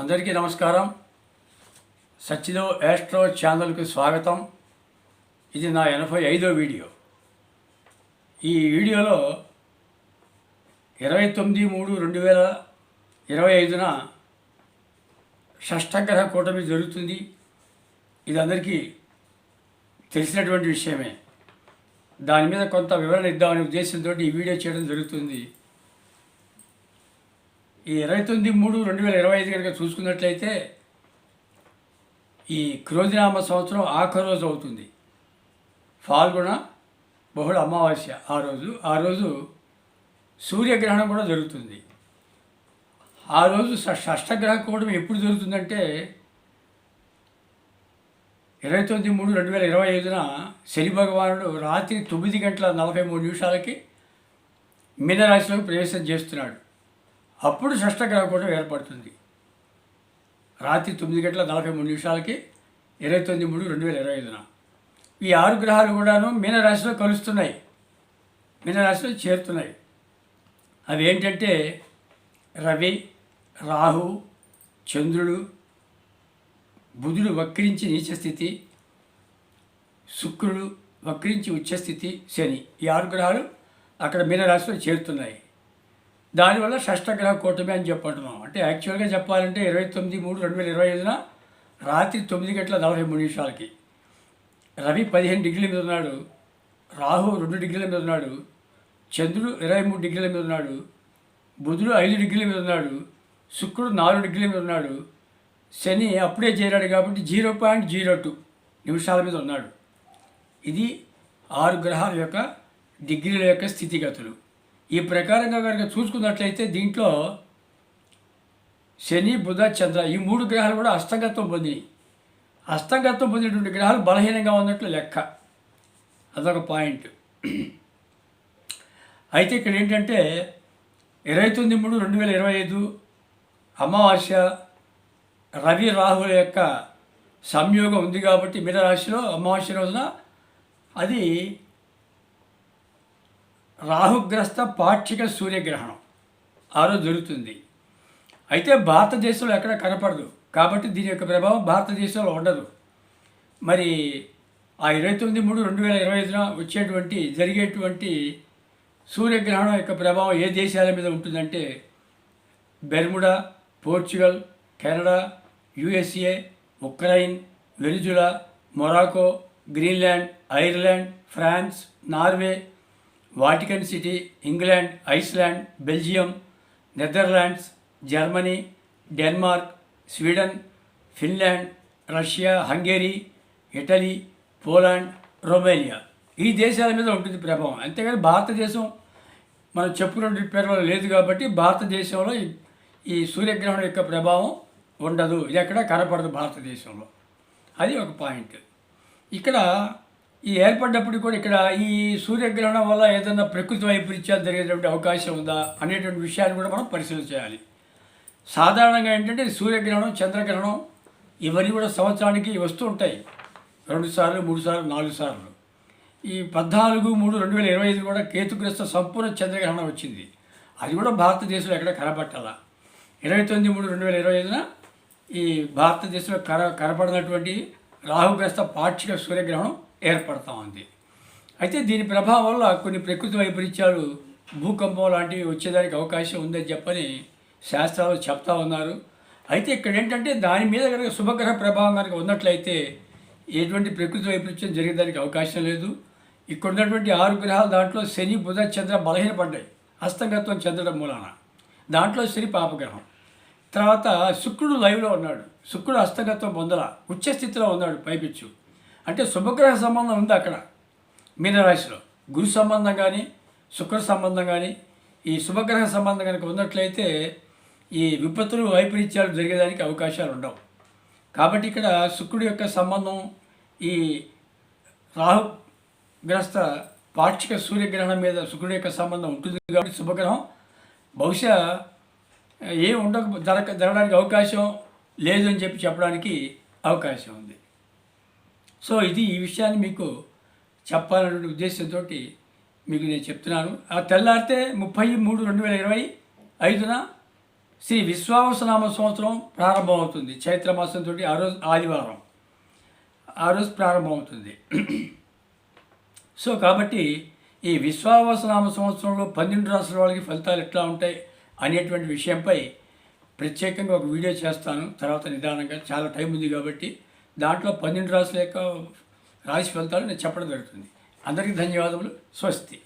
అందరికీ నమస్కారం. సచ్చిదో యాస్ట్రో ఛానల్కు స్వాగతం. ఇది నా ఎనభై ఐదో వీడియో. ఈ వీడియోలో ఇరవై తొమ్మిది మూడు రెండు వేల ఇరవై ఐదున షష్టగ్రహ కూటమి జరుగుతుంది. ఇది అందరికీ తెలిసినటువంటి విషయమే. దాని మీద కొంత వివరణ ఇద్దామనే ఉద్దేశంతో ఈ వీడియో చేయడం జరుగుతుంది. ఈ ఇరవై తొమ్మిది మూడు రెండు వేల ఇరవై ఐదు కనుక చూసుకున్నట్లయితే ఈ క్రోధినామ సంవత్సరం ఆఖరి రోజు అవుతుంది. ఫాల్గుణ బహుళ అమావాస్య ఆ రోజు. ఆ రోజు సూర్యగ్రహణం కూడా జరుగుతుంది. ఆ రోజు షష్టగ్రహ కూటమి ఎప్పుడు జరుగుతుందంటే ఇరవై తొమ్మిది మూడు రెండు వేల ఇరవై ఐదున శని భగవానుడు రాత్రి తొమ్మిది గంటల నలభై మూడు నిమిషాలకి మీనరాశిలోకి ప్రవేశం చేస్తున్నాడు. అప్పుడు షష్టగ్రహ ఏర్పడుతుంది. రాత్రి తొమ్మిది గంటల నలభై మూడు నిమిషాలకి ఇరవై తొమ్మిది మూడు రెండు వేల ఇరవై ఐదున. ఈ ఆరు గ్రహాలు కూడాను మీనరాశిలో కలుస్తున్నాయి. మీనరాశిలో చేరుతున్నాయి. అవి ఏంటంటే రవి రాహు చంద్రుడు బుధుడు వక్రించి నీచ స్థితి శుక్రుడు వక్రించి ఉచ్చస్థితి శని ఈ ఆరు గ్రహాలు అక్కడ మీనరాశిలో చేరుతున్నాయి. దానివల్ల షష్టగ్రహ కూటమి అని చెప్పంటున్నాం. అంటే యాక్చువల్గా చెప్పాలంటే ఇరవై తొమ్మిది మూడు రెండు వేల ఇరవై ఐదున రాత్రి తొమ్మిది గంటల నలభై మూడు నిమిషాలకి. రవి పదిహేను డిగ్రీల మీద ఉన్నాడు. రాహు రెండు డిగ్రీల మీద ఉన్నాడు. చంద్రుడు ఇరవై మూడు డిగ్రీల మీద ఉన్నాడు. బుధుడు ఐదు డిగ్రీల మీద ఉన్నాడు. శుక్రుడు నాలుగు డిగ్రీల మీద ఉన్నాడు. శని అప్పుడే చేరాడు కాబట్టి జీరో పాయింట్ జీరో టూ నిమిషాల మీద ఉన్నాడు. ఇది ఆరు గ్రహాల యొక్క డిగ్రీల యొక్క స్థితిగతులు. ఈ ప్రకారంగా కనుక చూసుకున్నట్లయితే దీంట్లో శని బుధ చంద్ర ఈ మూడు గ్రహాలు కూడా అస్తంగత్వం పొందినాయి అస్తంగత్వం పొందినటువంటి గ్రహాలు బలహీనంగా ఉన్నట్లు లెక్క. అదొక పాయింట్. అయితే ఇక్కడ ఏంటంటే ఇరవై తొమ్మిది మూడు రెండు వేల ఇరవై ఐదు అమావాస్య రవి రాహుల యొక్క సంయోగం ఉంది కాబట్టి మీనరాశిలో అమావాస్య రోజున అది రాహుగ్రస్త పాక్షిక సూర్యగ్రహణం. ఆ రోజు జరుగుతుంది. అయితే భారతదేశంలో ఎక్కడ కనపడదు. కాబట్టి దీని యొక్క ప్రభావం భారతదేశంలో ఉండదు. మరి ఆ ఇరవై తొమ్మిది మూడు రెండు వేల ఇరవై ఐదున వచ్చేటువంటి జరిగేటువంటి సూర్యగ్రహణం యొక్క ప్రభావం ఏ దేశాల మీద ఉంటుందంటే Bermuda Portugal Canada USA Ukraine Venezuela Morocco Greenland Ireland France Norway Vatican City England Iceland Belgium Netherlands Germany Denmark Sweden Finland Russia Hungary Italy Poland Romania. ఈ దేశాల మీద ఉంటుంది ప్రభావం. అంతేగాని భారతదేశం మనం చెప్పుకున్న పేర్లలో లేదు కాబట్టి భారతదేశంలో ఈ- ఈ సూర్యగ్రహణం యొక్క ప్రభావం ఉండదు. ఇది ఎక్కడ కనపడదు భారతదేశంలో. అది ఒక పాయింట్. ఇక్కడ ఈ ఏర్పడ్డప్పుడు కూడా ఇక్కడ ఈ సూర్యగ్రహణం వల్ల ఏదైనా ప్రకృతి వైపరీత్యాలు జరిగేటువంటి అవకాశం ఉందా అనేటువంటి విషయాన్ని కూడా మనం పరిశీలన చేయాలి. సాధారణంగా ఏంటంటే సూర్యగ్రహణం చంద్రగ్రహణం ఇవన్నీ కూడా సంవత్సరానికి వస్తూ ఉంటాయి. రెండు సార్లు మూడు సార్లు నాలుగు సార్లు. ఈ పద్నాలుగు మూడు రెండు వేల ఇరవై ఐదు కూడా కేతుగ్రస్త సంపూర్ణ చంద్రగ్రహణం వచ్చింది. అది కూడా భారతదేశంలో ఎక్కడ కనబట్టాల ఇరవై తొమ్మిది మూడు రెండు వేల ఇరవై ఐదున ఈ భారతదేశంలో కర కనపడినటువంటి రాహుగ్రస్త పాక్షిక సూర్యగ్రహణం ఏర్పడతా ఉంది అయితే దీని ప్రభావం వల్ల కొన్ని ప్రకృతి వైపరీత్యాలు భూకంపం లాంటివి వచ్చేదానికి అవకాశం ఉందని చెప్పని శాస్త్రాలు చెప్తా ఉన్నారు. అయితే ఇక్కడ ఏంటంటే దాని మీద కనుక శుభగ్రహ ప్రభావం కనుక ఉన్నట్లయితే ఎటువంటి ప్రకృతి వైపరీత్యం జరిగేదానికి అవకాశం లేదు. ఇక్కడ ఉన్నటువంటి ఆరు గ్రహాలు దాంట్లో శని బుధ చంద్ర బలహీనపడ్డాయి. హస్తగత్వం చెందడం మూలాన. దాంట్లో శని పాపగ్రహం. తర్వాత శుక్రుడు లైవ్లో ఉన్నాడు. శుక్రుడు హస్తగత్వం పొందల. ఉచ్చ స్థితిలో ఉన్నాడు పైపిచ్చు. అంటే శుభగ్రహ సంబంధం ఉంది అక్కడ మీనరాశిలో. గురు సంబంధం కానీ శుక్ర సంబంధం కానీ ఈ శుభగ్రహ సంబంధం కనుక ఉన్నట్లయితే ఈ విపత్తులు వైపరీత్యాలు జరిగేదానికి అవకాశాలు ఉండవు. కాబట్టి ఇక్కడ శుక్రుడి యొక్క సంబంధం ఈ రాహుగ్రస్త పాక్షిక సూర్యగ్రహణం మీద శుక్రుడి యొక్క సంబంధం ఉంటుంది కాబట్టి శుభగ్రహం. బహుశా ఏం ఉండక జరగ జరగడానికి అవకాశం లేదు అని చెప్పి చెప్పడానికి అవకాశం ఉంది. సో ఇది ఈ విషయాన్ని మీకు చెప్పాలనే ఉద్దేశంతో మీకు నేను చెప్తున్నాను. ఆ తెల్లారితే ముప్పై మూడు రెండు వేల ఇరవై ఐదున శ్రీ విశ్వావసనామ సంవత్సరం ప్రారంభమవుతుంది. చైత్రమాసంతో ఆ రోజు ఆదివారం. ఆ రోజు ప్రారంభమవుతుంది. సో కాబట్టి ఈ విశ్వావసనామ సంవత్సరంలో పన్నెండు రాష్ట్రాల వాళ్ళకి ఫలితాలు ఎట్లా ఉంటాయి అనేటువంటి విషయంపై ప్రత్యేకంగా ఒక వీడియో చేస్తాను. తర్వాత నిదానంగా చాలా టైం ఉంది కాబట్టి దాంట్లో పన్నెండు రాష్ట్రాల యొక్క రాశి ఫలితాలు నేను చెప్పడం జరుగుతుంది. అందరికీ ధన్యవాదములు. స్వస్తి.